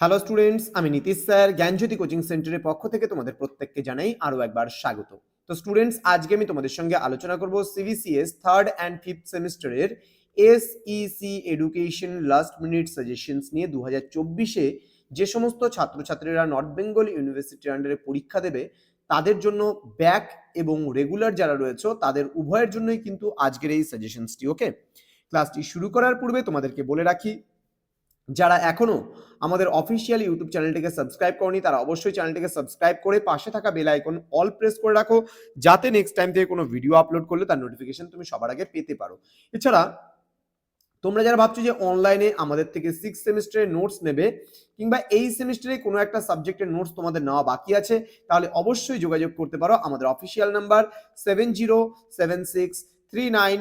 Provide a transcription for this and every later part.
Hello students আমি Nitish sir, জ্ঞানজ্যোতি coaching সেন্টারের পক্ষ থেকে তোমাদের প্রত্যেককে জানাই আরও একবার স্বাগত। তো স্টুডেন্টস আজকে আমি তোমাদের সঙ্গে আলোচনা করব সিবিসিএস থার্ড অ্যান্ড ফিফথ সেমিস্টারের SEC education last minute suggestions নিয়ে দু হাজার চব্বিশে যে সমস্ত ছাত্রছাত্রীরা নর্থ বেঙ্গল ইউনিভার্সিটির আন্ডারে পরীক্ষা দেবে, তাদের জন্য ব্যাক এবং রেগুলার যারা রয়েছে, তাদের উভয়ের জন্যই কিন্তু আজকের এই সাজেশনসটি ওকে ক্লাসটি শুরু করার পূর্বে তোমাদেরকে বলে রাখি যারা এখনও আমাদের অফিসিয়াল ইউটিউব চ্যানেলটিকে সাবস্ক্রাইব করনি, তারা অবশ্যই চ্যানেলটিকে সাবস্ক্রাইব করে পাশে থাকা বেল আইকন অল প্রেস করে রাখো, যাতে নেক্সট টাইম থেকে কোনো ভিডিও আপলোড করলে তার নোটিফিকেশন তুমি সবার আগে পেতে পারো। এছাড়া, তোমরা যারা ভাবছ যে অনলাইনে আমাদের থেকে সিক্স সেমিস্টারের নোটস নেবে, কিংবা এই সেমিস্টারে কোনো একটা সাবজেক্টের নোটস তোমাদের নেওয়া বাকি আছে, তাহলে অবশ্যই যোগাযোগ করতে পারো। আমাদের official number seven zero seven six three nine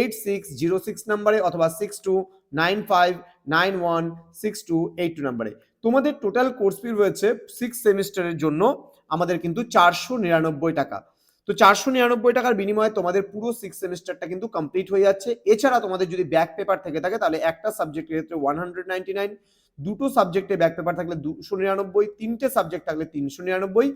eight six zero six নাম্বারে অথবা six two nine five nine one six two eight two নাম্বারে। তোমাদের টোটাল কোর্স ফি রয়েছে সিক্স সেমিস্টারের জন্য, আমাদের কিন্তু চারশো নিরানব্বই টাকা। তো চারশো নিরানব্বই টাকার বিনিময়ে তোমাদের পুরো সিক্স সেমিস্টারটা কিন্তু কমপ্লিট হয়ে যাচ্ছে। এছাড়া তোমাদের যদি ব্যাক পেপার থেকে থাকে, তাহলে একটা সাবজেক্টের ক্ষেত্রে ওয়ান হান্ড্রেড নাইনটি নাইন দুটো সাবজেক্টে ব্যাক পেপার থাকলে দুশো নিরানব্বই, তিনটে সাবজেক্ট থাকলে তিনশো নিরানব্বই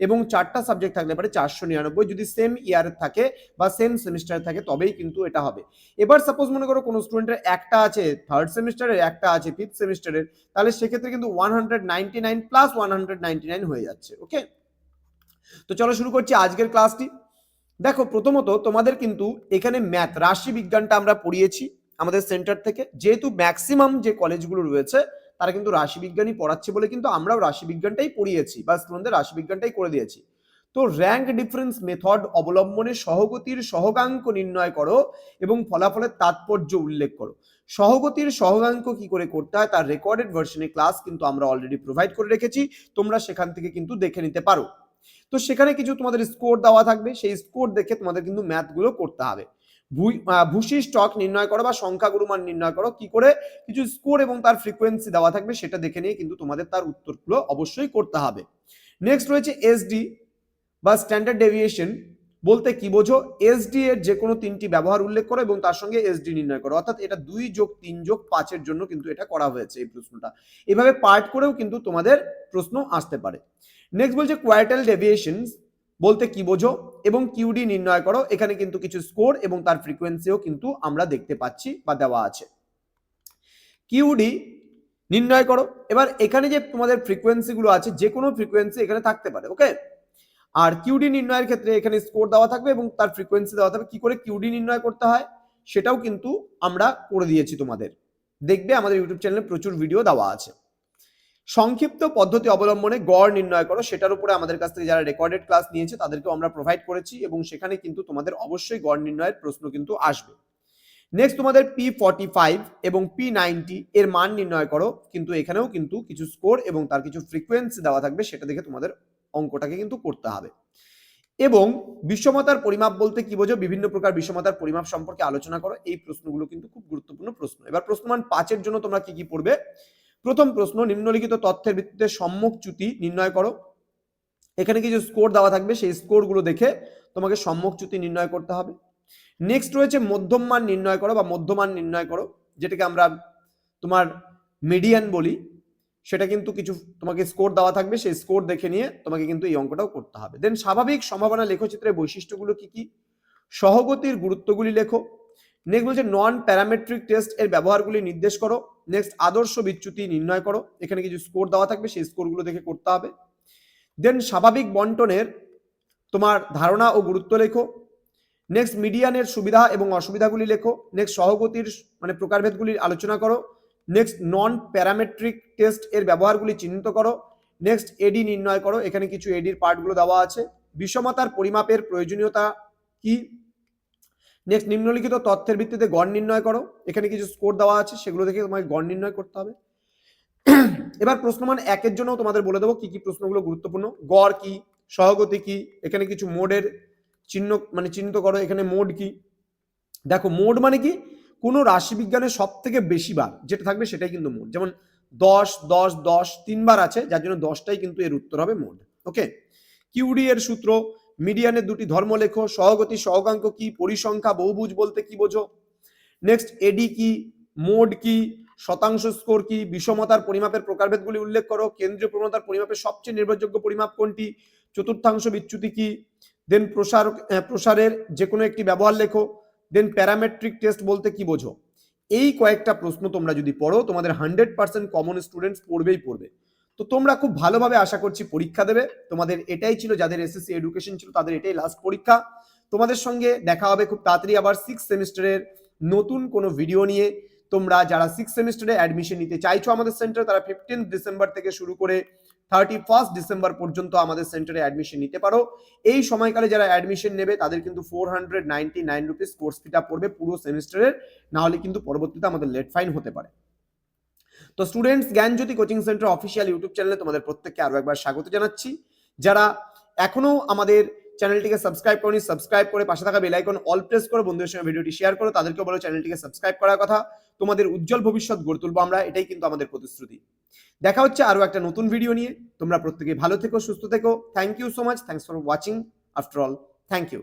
এবং চারটা সাবজেক্ট থাকলে পারে চারশো নিরানব্বই। যদি সেম ইয়ারের থাকে বা সেম সেমিস্টার থাকে, তবেই কিন্তু এটা হবে। এবার সাপোজ মনে করো কোনো স্টুডেন্টের একটা আছে থার্ড সেমিস্টারের একটা আছে ফিফথ সেমিস্টারের তাহলে সেক্ষেত্রে কিন্তু one hundred ninety nine plus one hundred ninety nine হয়ে যাচ্ছে ওকে তো চলো শুরু করছি আজকের ক্লাসটি দেখো, প্রথমত তোমাদের কিন্তু এখানে ম্যাথ রাশি বিজ্ঞানটা আমরা পড়িয়েছি আমাদের সেন্টার থেকে। যেহেতু ম্যাক্সিমাম যে কলেজগুলো রয়েছে তারা কিন্তু রাশিবিজ্ঞানই পড়াচ্ছে বলে কিন্তু আমরাও রাশিবিজ্ঞানটাই পড়িয়েছি, বা স্টুডেন্টদের রাশিবিজ্ঞানটাই করে দিয়েছি। তো র্যাঙ্ক ডিফারেন্স মেথড অবলম্বনে সহগতির সহগাঙ্ক নির্ণয় করো এবং ফলাফলের তাৎপর্য উল্লেখ করো। সহগতির সহগাঙ্ক কি করে করতে হয়? তার রেকর্ডেড ভার্সনে ক্লাস কিন্তু আমরা অলরেডি প্রোভাইড করে রেখেছি, তোমরা সেখান থেকে কিন্তু দেখে নিতে পারো। তো সেখানে কিছু তোমাদের স্কোর দেওয়া থাকবে, সেই স্কোর দেখে তোমাদের কিন্তু ম্যাথগুলো করতে হবে। ভুসি স্টক নির্ণয় করো বা সংখ্যাগুরু মান নির্ণয় করো, কি করে? কিছু স্কোর এবং তার ফ্রিকোয়েন্সি দেওয়া থাকবে, সেটা দেখে নিয়ে কিন্তু তোমাদের তার উত্তরগুলো অবশ্যই করতে হবে। নেক্সট রয়েছে এসডি বা স্ট্যান্ডার্ড ডেভিয়েশন বলতে কি বোঝো? এসডি এর যে কোনো তিনটি ব্যবহার উল্লেখ করো এবং তার সঙ্গে এসডি নির্ণয় করো। অর্থাৎ এটা দুই যোগ তিন যোগ পাঁচের জন্য কিন্তু এটা করা হয়েছে এই প্রশ্নটা। এভাবে পার্ট করেও কিন্তু তোমাদের প্রশ্ন আসতে পারে। নেক্সট বলছে কোয়ার্টাল ডেভিয়েশনস বলতে কি বোঝো এবং কিউডি নির্ণয় করো। এখানে কিন্তু কিছু স্কোর এবং তার ফ্রিকোয়েন্সিও কিন্তু আমরা দেখতে পাচ্ছি বা দেওয়া আছে। কিউডি নির্ণয় করো। এবার এখানে যে তোমাদের ফ্রিকোয়েন্সিগুলো আছে যে কোনো ফ্রিকোয়েন্সি এখানে থাকতে পারে ওকে আর কিউডি নির্ণয়ের ক্ষেত্রে এখানে স্কোর দেওয়া থাকবে এবং তার ফ্রিকোয়েন্সি দেওয়া থাকবে। কি করে কিউডি নির্ণয় করতে হয়? সেটাও কিন্তু আমরা করে দিয়েছি তোমাদের। দেখবে আমাদের ইউটিউব চ্যানেলে প্রচুর ভিডিও দেওয়া আছে। সংক্ষিপ্ত পদ্ধতি অবলম্বনে গড় নির্ণয় করো, সেটার উপরে আমাদের কাছ থেকে যারা রেকর্ডেড ক্লাস নিয়েছে, তাদেরকেও আমরা প্রোভাইড করেছি এবং সেখানে কিন্তু তোমাদের অবশ্যই গড় নির্ণয়ের প্রশ্ন কিন্তু আসবে। নেক্সট তোমাদের পি ফর্টি ফাইভ এবং পি নাইনটি এর মান নির্ণয় করো, কিন্তু এখানেও কিন্তু কিছু স্কোর এবং তার কিছু ফ্রিকোয়েন্সি দেওয়া থাকবে, সেটা দেখে তোমাদের অঙ্কটাকে কিন্তু করতে হবে। এবং বিষমতার পরিমাপ বলতে কি বোঝো? বিভিন্ন প্রকার বিষমতার পরিমাপ সম্পর্কে আলোচনা করো, এই প্রশ্নগুলো কিন্তু খুব গুরুত্বপূর্ণ প্রশ্ন। এবার প্রশ্নমান পাঁচের জন্য তোমরা কি কি পড়বে? প্রথম প্রশ্ন, নিম্নলিখিত তথ্যের ভিত্তিতে সম্মুখ চ্যুতি নির্ণয় করো। এখানে কিছু স্কোর দেওয়া থাকবে, সেই স্কোরগুলো দেখে তোমাকে সম্মুখ চ্যুতি নির্ণয় করতে হবে। নেক্সট রয়েছে মধ্যম মান নির্ণয় করো বা মধ্যমান নির্ণয় করো, যেটাকে আমরা তোমার মিডিয়ান বলি। সেটা কিন্তু কিছু, তোমাকে স্কোর দেওয়া থাকবে, সেই স্কোর দেখে নিয়ে তোমাকে কিন্তু এই অঙ্কটাও করতে হবে। দেন স্বাভাবিক সম্ভাবনা লেখচিত্রের বৈশিষ্ট্যগুলো কি কি? সহগতির গুরুত্বগুলি লেখো। নেক্সট বলছে নন প্যারামেট্রিক টেস্ট এর ব্যবহারগুলি নির্দেশ করো। নেক্সট আদর্শ বিচ্যুতি নির্ণয় করো। এখানে কিছু স্কোর দেওয়া থাকবে, সেই স্কোরগুলো দেখে করতে হবে। দেন স্বাভাবিক বন্টনের তোমার ধারণা ও গুরুত্ব লেখো। নেক্সট মিডিয়ানের সুবিধা এবং অসুবিধাগুলি লেখো। নেক্সট সহগতির মানে প্রকারভেদগুলি আলোচনা করো। নেক্সট নন প্যারামেট্রিক টেস্ট এর ব্যবহারগুলি চিহ্নিত করো। নেক্সট এডি নির্ণয় করো। এখানে কিছু এডির পার্টগুলো দেওয়া আছে। বিষমতার পরিমাপের প্রয়োজনীয়তা কি? নেক্সট নিম্নলিখিত তথ্যের ভিত্তিতে গড় নির্ণয় করো। এখানে কিছু স্কোর দেওয়া আছে, সেগুলো দেখে তোমাকে গড় নির্ণয় করতে হবে। এবার প্রশ্নমান একের জন্য তোমাদের বলে দেবো কি কি প্রশ্নগুলো গুরুত্বপূর্ণ। গড় কি? সহগতি কি? এখানে কিছু মোডের চিহ্ন মানে চিহ্নিত করো, এখানে মোড কি? দেখো, মোড মানে কি? কোনো রাশিবিজ্ঞানের সব থেকে বেশি বার যেটা থাকবে সেটাই কিন্তু মোড। যেমন দশ দশ দশ তিনবার আছে, যার জন্য দশটাই কিন্তু এর উত্তর হবে মোড। ওকে কিউডি এর সূত্র মিডিয়ানের দুটি ধর্ম লেখো সহগতি, সহগাঙ্ক কি, পরিসংখ্যা, বহুভুজ বলতে কি বোঝো? নেক্সট এডি কি, মোড কি, শতাংশ স্কোর কি, বিষমতার পরিমাপের প্রকারভেদগুলি উল্লেখ করো। কেন্দ্রীয় প্রবণতার পরিমাপের সবচেয়ে নির্ভরযোগ্য পরিমাপ কোনটি? চতুর্থাংশ বিচ্যুতি কি? দেন প্রসার প্রসারের যে কোনো একটি ব্যবহার লেখো। দেন প্যারামেট্রিক টেস্ট বলতে কি বোঝো? এই কয়েকটা প্রশ্ন তোমরা যদি পড়ো, তোমাদের হান্ড্রেড পার্সেন্ট কমন স্টুডেন্টস পড়বেই পড়বে। তো তোমরা খুব ভালোভাবে আশা করছি পরীক্ষা দেবে। তোমাদের এটাই ছিল যাদের এসএসসি এডুকেশন ছিল, তাদের এটাই লাস্ট পরীক্ষা। তোমাদের সঙ্গে দেখা হবে খুব তাড়াতাড়ি আবার সিক্স সেমিস্টারের নতুন কোনো ভিডিও নিয়ে। তোমরা যারা সিক্স সেমিস্টারে অ্যাডমিশন নিতে চাইছো আমাদের সেন্টারে তারা ফিফটিন ডিসেম্বর থেকে শুরু করে থার্টি ফার্স্ট ডিসেম্বর পর্যন্ত আমাদের সেন্টারে অ্যাডমিশন নিতে পারো। এই সময়কালে যারা অ্যাডমিশন নেবে, তাদের কিন্তু four hundred ninety nine rupees course ফিটা পড়বে পুরো সেমিস্টারের না হলে কিন্তু পরবর্তীতে আমাদের লেট ফাইন হতে পারে। তো students Gyan Gyanjyoti coaching centre official YouTube চ্যানেলে তোমাদের প্রত্যেককে আরও একবার স্বাগত জানাচ্ছি। যারা এখনও আমাদের চ্যানেলটিকে সাবস্ক্রাইব করনি সাবস্ক্রাইব করে পাশে থাকা বেল আইকন অল প্রেস করে, বন্ধুদের সঙ্গে ভিডিওটি শেয়ার করো তাদেরকে বলো চ্যানেলটিকে সাবস্ক্রাইব করার কথা। তোমাদের উজ্জ্বল ভবিষ্যৎ গড়ে তুলবো আমরা, এটাই কিন্তু আমাদের প্রতিশ্রুতি। দেখা হচ্ছে আরও একটা নতুন ভিডিও নিয়ে। তোমরা প্রত্যেকে ভালো থেকো, সুস্থ থেকো। Thank you so much thanks for watching after all thank you